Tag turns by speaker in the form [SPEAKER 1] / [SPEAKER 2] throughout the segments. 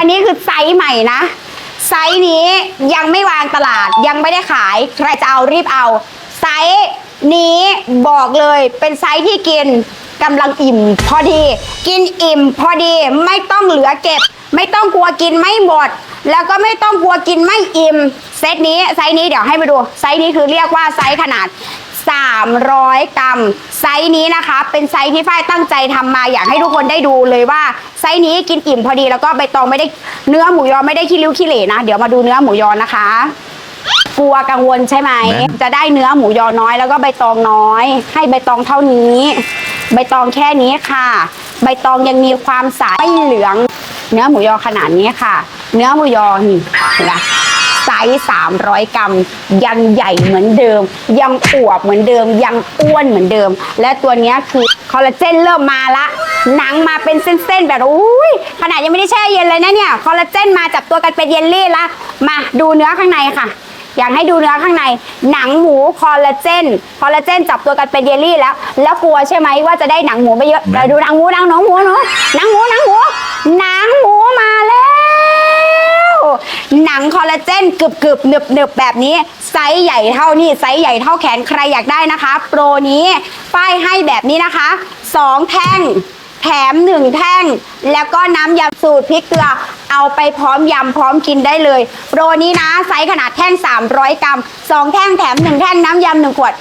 [SPEAKER 1] อันนี้คือไซส์ใหม่นะ ไซส์นี้ยังไม่วางตลาดยังไม่ได้ขาย ใครจะเอารีบเอา ไซส์นี้บอกเลยเป็นไซส์ที่กินกำลังอิ่ม พอดี กินอิ่ม พอดีไม่ต้องเหลือเก็บ ไม่ต้องกลัวกินไม่หมด แล้วก็ไม่ต้องกลัวกินไม่อิ่ม เซตนี้ไซส์นี้เดี๋ยวให้ไปดู ไซส์นี้คือเรียกว่าไซส์ขนาด 300 กรัม ไซส์นี้นะคะ เป็นไซส์ที่ฝ้ายตั้งใจทำมาอยากให้ทุกคนได้ดูเลยว่า ไซส์นี้กินอิ่มพอดีแล้วก็ใบตองไม่ได้เนื้อหมูยอไม่ได้ขี้ริ้วขี้เหร่นะ เดี๋ยวมาดูเนื้อหมูยอนะคะ กลัวกังวลใช่ไหม
[SPEAKER 2] แม่
[SPEAKER 1] จะได้เนื้อหมูยอน้อยแล้วก็ใบตองน้อย ให้ใบตองเท่านี้ ใบตองแค่นี้ค่ะ ใบตองยังมีความใสไม่เหลือง เนื้อหมูยอขนาดนี้ค่ะ เนื้อหมูยอนี่เห็นไหมไซ ส์300 กรัม ยังใหญ่เหมือนเดิม ยังอวบเหมือนเดิม ยังอ้วนเหมือนเดิม และตัวเนี้ยคือคอลลาเจนเริ่มมาละหนังมาเป็นเส้นๆแบบอุ้ยขนาดยังไม่ได้แช่เย็นเลยนะเนี่ยคอลลาเจนมาจับตัวกันเป็นเยลลี่ละมาดูเนื้อข้างในค่ะอยากให้ดูเนื้อข้างใน หนังหมูคอลลาเจนคอลลาเจนจับตัวกันเป็นเยลลี่แล้ว แล้วกลัวใช่ไหมว่าจะได้หนังหมูไปเยอะเราดูหนังหมูหนังหนังหมูหนูหนังหมูหนังหมู หนังหมูมาแล้ว หนั งคอลลาเจนกึบกึบหนึบหนึบแบบนี้ ไซส์ใหญ่เท่านี่ไซส์ใหญ่เท่าแขนใครอยากได้นะคะ โปรนี้ป้ายให้แบบนี้นะคะสองแท่ง แถมหนึ่งแท่ง แล้วก็น้ำยำสูตรพริกเกลือเอาไปพร้อมยำพร้อมกินได้เลย โปรนี้นะไซส์ขนาดแท่ง 300 กรัม 2 แท่งแถม 1 แท่งน้ำยำ1ขวด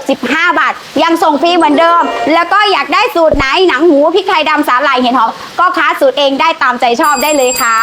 [SPEAKER 1] 365 บาท ยังส่งฟรีเหมือนเดิม แล้วก็อยากได้สูตรไหนหนังหมูพริกไทยดำสาหร่ายเห็ดหอมก็ค้าสูตรเองได้ตามใจชอบได้เลยค่ะ